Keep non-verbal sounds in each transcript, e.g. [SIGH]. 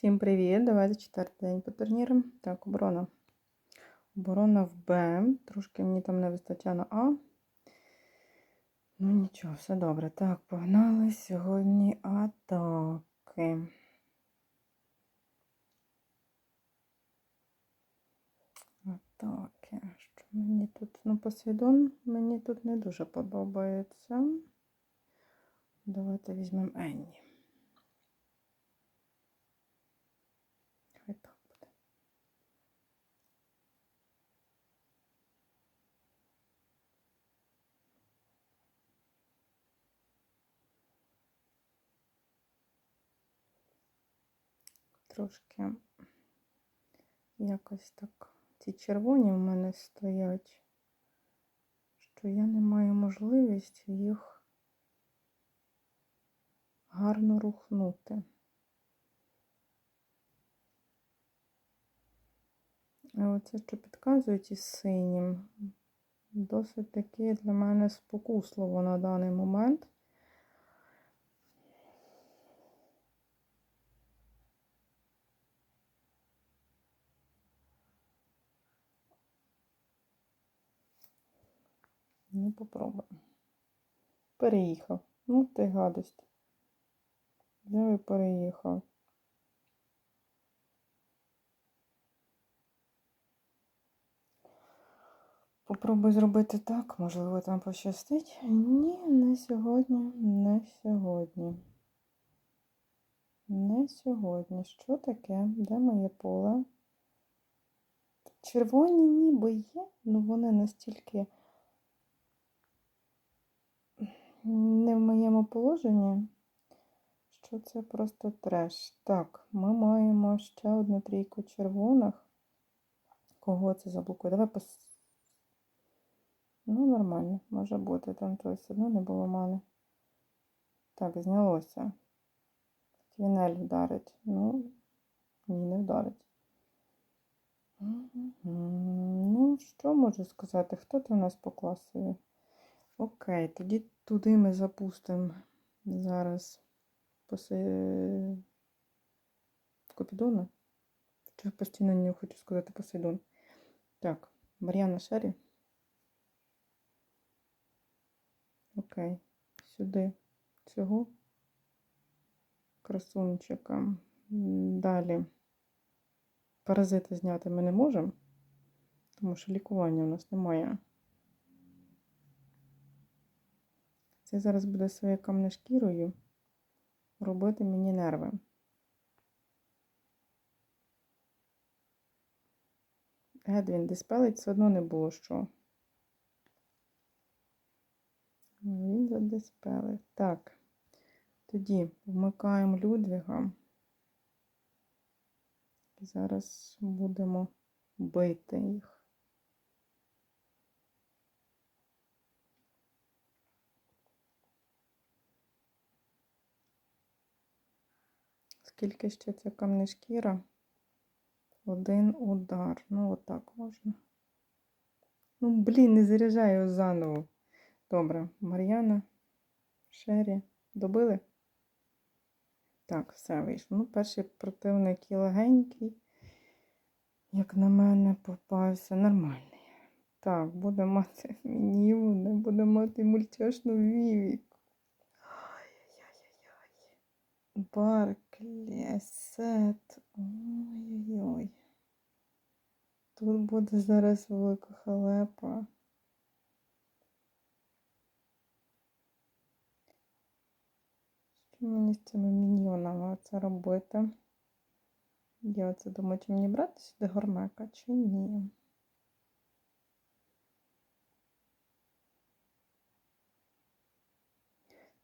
Всім привіт! Давайте четвертий день по турнірам. Так, оборона. Оборона в Б. Трошки мені там не вистачає на А. Ну нічого, все добре. Так, погнали сьогодні атаки. Атаки. Що мені тут? Ну, Посейдон мені тут не дуже подобається. Давайте візьмемо Енні. Хай так буде. Трошки якось так ці червоні в мене стоять, що я не маю можливості їх гарно рухнути. А оце, що підказують із синім, досить таки для мене спокусливо на даний момент. Ну, попробуємо. Переїхав. Ну, ти гадость. Взяв і переїхав. Попробуй зробити так, можливо, там пощастить. Ні, не сьогодні, не сьогодні. Не сьогодні. Що таке? Де моє поле? Червоні ніби є, але вони настільки не в моєму положенні, що це просто треш. Так, ми маємо ще одну трійку червоних. Кого це заблокує? Давай пос... Ну, нормально, може бути. Там то одно не було мани. Так, знялося. Твінель вдарить. Ну, ні, не вдарить. Ну, що можу сказати? Хто то у нас по класові? Окей, тоді туди ми запустимо зараз поси... Копідона. Чи постійно не хочу сказати Посейдон. Так, Мар'яна Шері. Окей, сюди цього красунчика. Далі паразити зняти ми не можемо, тому що лікування у нас немає. Це зараз буде своєю камнешкірою робити мені нерви. Едвін диспелить все одно не було що. Він задиспелив. Так, тоді вмикаємо Людвіга. І зараз будемо бити їх. Скільки ще ця камнешкіра? Один удар. Ну, отак можна. Ну, блін, не заряджаю заново. Добре, Мар'яна, Шері, добили? Так, все вийшло. Ну, перший противник і легенький, як на мене, попався. Нормальний. Так, буде мати мініву, не буде мати мультяшну вівіку. Ай-яй-яй-яй. Барклі, сет. Ой-ой-ой. Тут буде зараз велика халепа. Що мені з цими міньйонами це робити? Я оце думаю, чи мені брати сюди гормека, чи ні.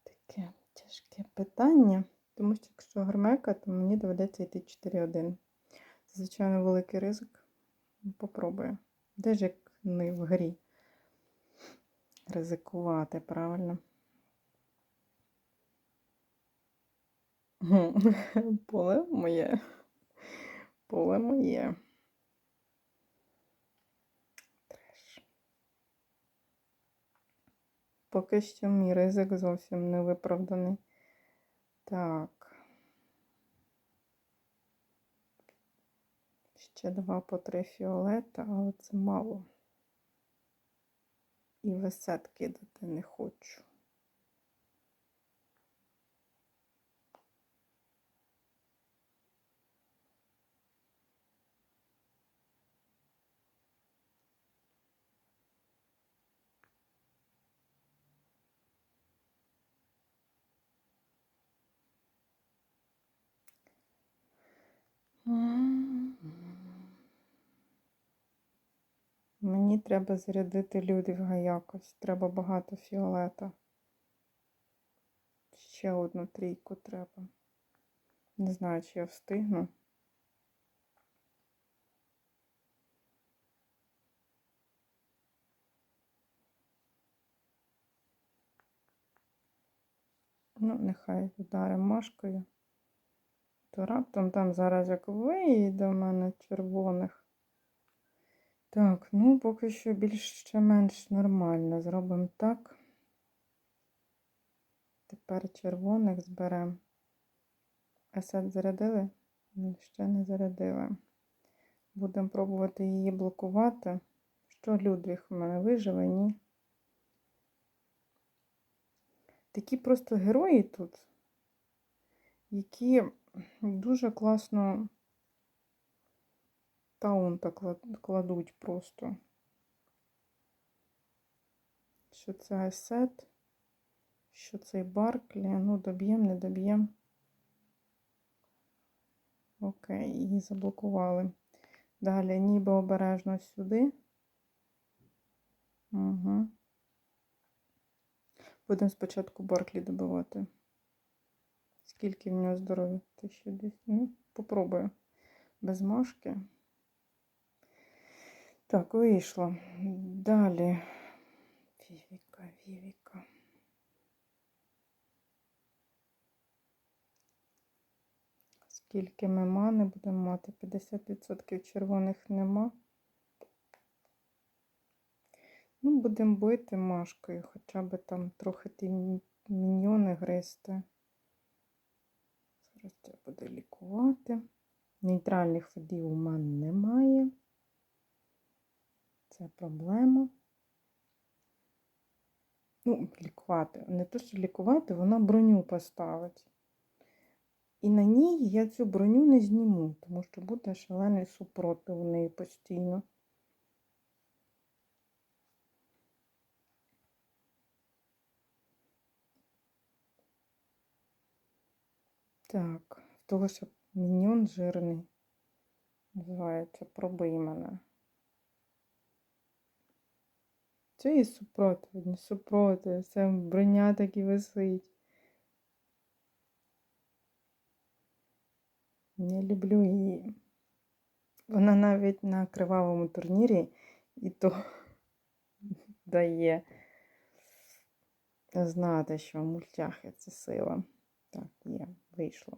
Таке тяжке питання, тому що якщо гормека, то мені доведеться йти 4-1. Це, звичайно, великий ризик. Попробую. Де ж як не в грі ризикувати, правильно? [LAUGHS] Поле моє. Поле моє. Треш. Поки що мій ризик зовсім не виправданий. Так. Ще два по три фіолета, але це мало. І висетки дати не хочу. Мені треба зарядити Людвіга якось. Треба багато фіолета. Ще одну трійку треба. Не знаю, чи я встигну. Ну, нехай вдаримо машкою. То раптом там зараз як вийде в мене червоних. Так, ну поки що більш-менш нормально. Зробимо так. Тепер червоних зберемо. Есет зарядили? Ні, ще не зарядили. Будемо пробувати її блокувати. Що Людвіг в мене виживе, ні? Такі просто герої тут, які дуже класно таунта кладуть просто. Що це Асет, що цей Барклі, ну, доб'єм, не доб'єм. Окей, її заблокували. Далі ніби обережно сюди. Угу. Будемо спочатку Барклі добивати. Скільки в нього здоров'я? Ну, попробую. Без машки. Так, вийшло. Далі. Вівіка, Вівіка. Скільки ми мани будемо мати? 50% червоних нема. Ну, будемо бити машкою, хоча б там трохи ті міньйони гристи. Зараз треба буде лікувати. Нейтральних водів у мене немає. Це проблема. Ну, лікувати. Не те, що лікувати, вона броню поставить. І на ній я цю броню не зніму, тому що буде шалений супротив у неї постійно. Так, в того, що міньон жирний. Називається пробий мене. Це і супротив, не супротив, це броня так і висить. Не люблю її. Вона навіть на кривавому турнірі і то [LAUGHS] дає знати, що мультяхи це сила. Так, є, вийшло.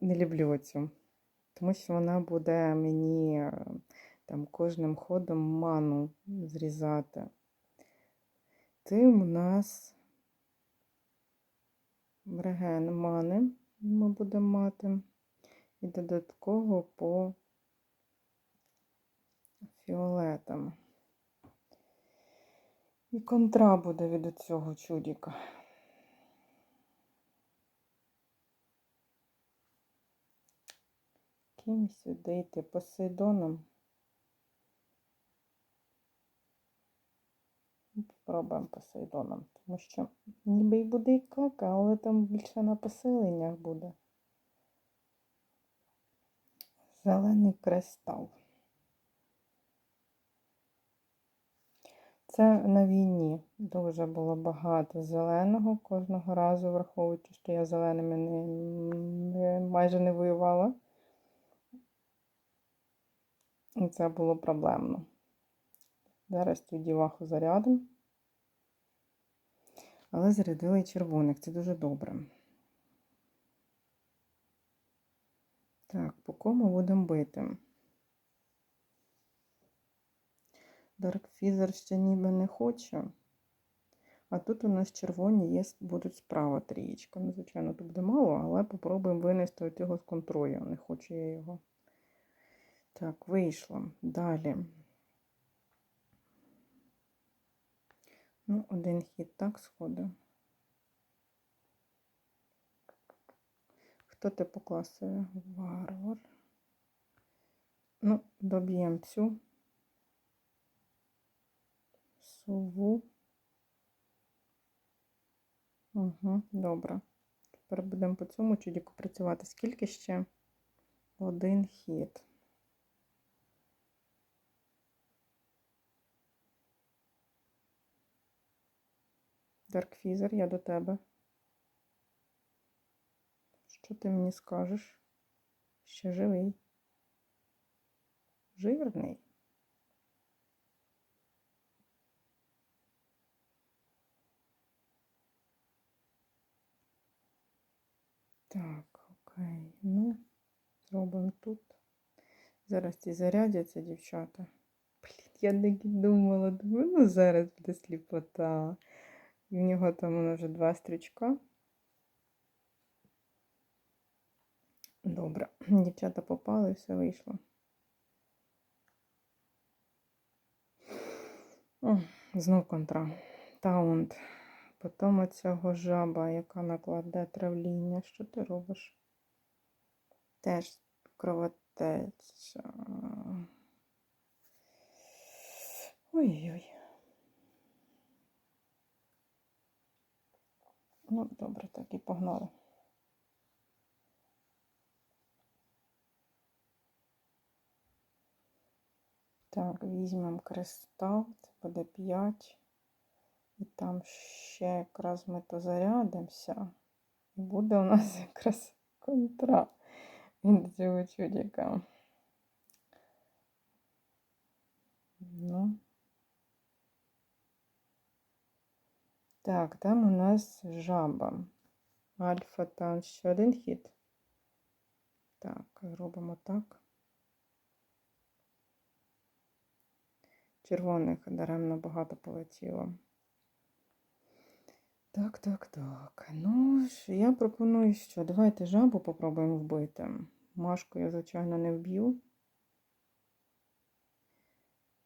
Не люблю оцю, тому що вона буде мені там кожним ходом ману зрізати. Тим у нас реген мани ми будемо мати. І додатково по фіолетам. І контра буде від цього чудіка. Ким сюди йти Посейдоном. Попробуємо Посейдоном, тому що ніби й буде і кака, але там більше на поселеннях буде. Зелений кристал. Це на війні дуже було багато зеленого кожного разу, враховуючи, що я зеленими не, не, майже не воювала. І це було проблемно. Зараз цю діваху зарядимо. Але зарядили червоних, це дуже добре. Так, по кому будемо бити? Дарк Фізер ще ніби не хоче. А тут у нас червоні є, будуть справа трієчка. Ну, звичайно, тут буде мало, але попробуємо винести його з контролю. Не хочу я його. Так, вийшло. Далі. Ну, один хід так сходить. Хто ти по класу? Варвар. Ну, доб'ємо цю сову. Угу, добре. Тепер будемо по цьому чудіку працювати. Скільки ще? Один хід. Даркфізер, я до тебе. Що ти мені скажеш? Ще живий. Жирний. Так, окей. Ну, зробимо тут. Зараз ці зарядяться, дівчата. Блін, я не думала, думаю, ну зараз буде сліпота. І в нього там воно вже два стрічка. Добре, дівчата попали, все вийшло. О, знов контра. Таунт. Потім оцього жаба, яка накладе травління. Що ти робиш? Теж кровотеча. Ой-ой. Ну, добре, так і погнали. Так, візьмемо кристал, це буде 5. І там ще якраз ми то зарядимося. І буде у нас [LAUGHS] якраз контра від цього чудика. Ну. Так, там у нас жаба. Альфа там ще один хід. Так, зробимо так. Червоних даремно багато полетіло. Так, так, так. Ну, я пропоную, що давайте жабу попробуємо вбити. Машку я, звичайно, не вб'ю,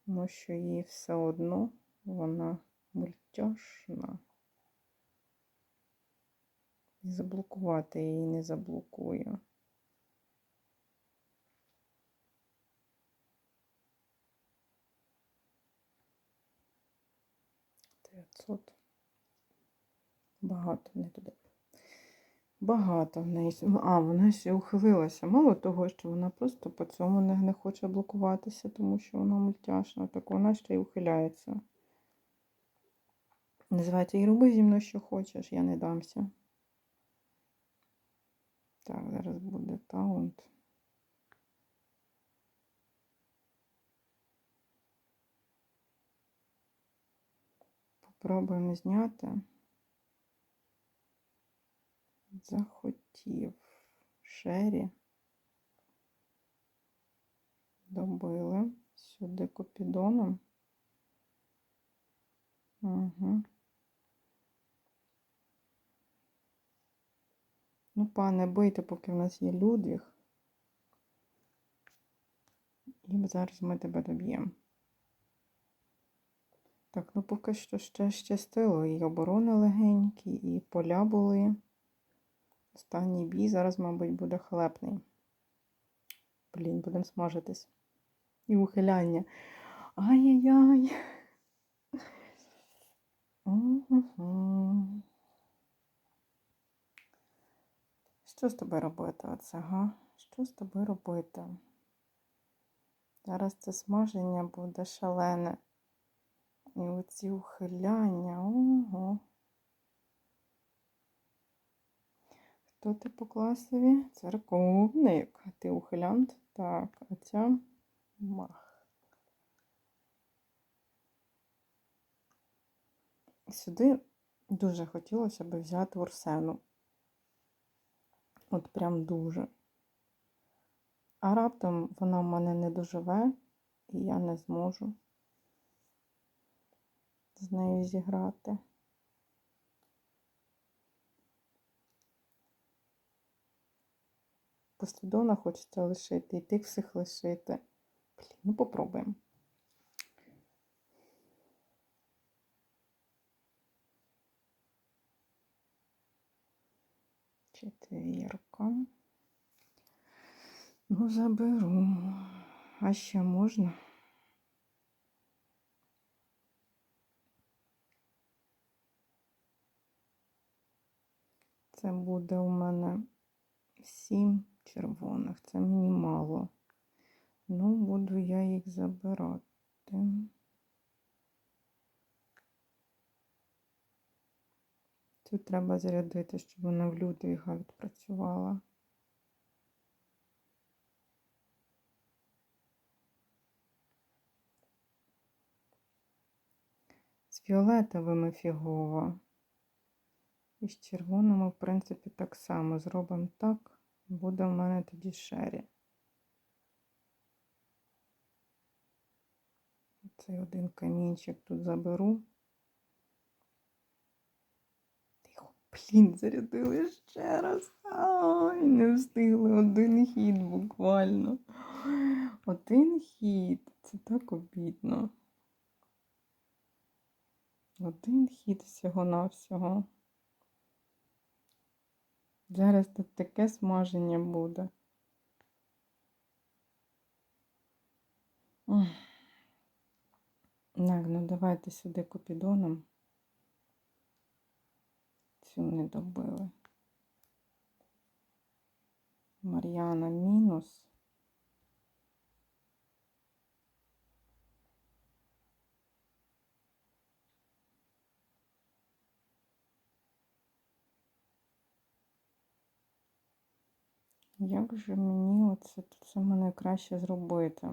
тому що їй все одно вона мультяшна. І заблокувати її не заблокую. Дев'ятсот. Багато не туди. Багато в неї. А, вона ще ухилилася. Мало того, що вона просто по цьому не, не хоче блокуватися, тому що вона мультяшна, так вона ще й ухиляється. Називається і роби зі мною, що хочеш, я не дамся. Так, зараз буде таунт. Попробуємо зняти. Захотів. Шері. Добили. Сюди купідоном. Угу. Ну, пане, бийте, поки в нас є Людвіг. І зараз ми тебе доб'ємо. Так, ну поки що ще щастило. І оборони легенькі, і поля були. Останній бій зараз, мабуть, буде хлебний. Блін, будемо смажитись. І ухиляння. Ай-яй-яй. Що з тобою робити оце, га? Що з тобою робити? Зараз це смаження буде шалене. І оці ухиляння. Ого. Хто ти по класові? Церковник. Ти ухилянт? Так, а ця мах. Сюди дуже хотілося б взяти Урсену. От прям дуже. А раптом вона в мене не доживе, і я не зможу з нею зіграти. Посейдона хочеться лишити, і тих всіх лишити. Блін, ну попробуємо. Четвірка. Ну, заберу. А ще можна? Це буде у мене сім червоних. Це мені мало. Ну, буду я їх забирати. Тут треба зарядити, щоб вона в Людвіга відпрацювала. З фіолетовими фігово. І з червоними, в принципі, так само. Зробимо так, буде в мене тоді шері. Цей один камінчик тут заберу. Тихо, блін, зарядили ще раз. Ай, не встигли один хід буквально. Один хід. Це так обідно. Один хід всього-навсього. Зараз тут таке смаження буде. Так, ну давайте сюди купідоном. Цю не добили. Мар'яна мінус. Як же мені оце саме найкраще зробити?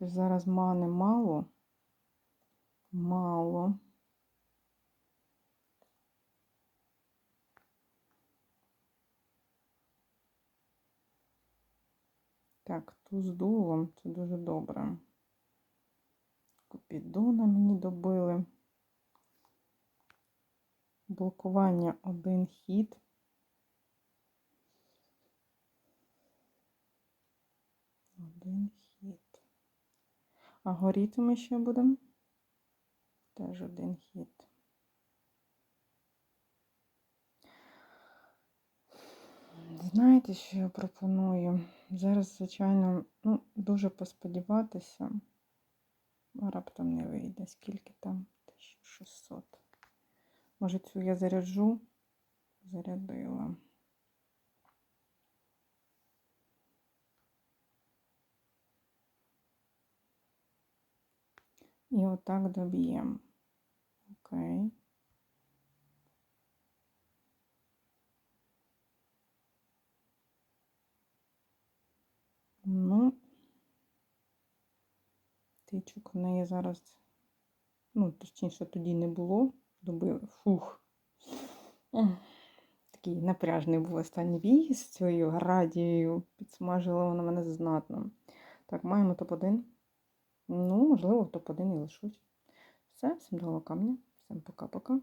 Зараз мани мало. Мало. Так, туз дулом, це дуже добре. Купідона мені добили. Блокування один хід. Один хід. А горіти ми ще будемо? Теж один хід. Знаєте, що я пропоную? Зараз, звичайно, ну, дуже посподіватися. А раптом не вийде. Скільки там? 1600. Може, цю я заряджу? Зарядила. І отак доб'ємо. Окей. Ну, тичок в неї зараз, ну, точніше, тоді не було. Добили. Фух. Такий напряжний був останній бій з цією радією. Підсмажила вона мене знатно. Так, маємо топ-1. Ну, можливо, в топ-1 і лишусь. Все, всім до камня. Всім пока-пока.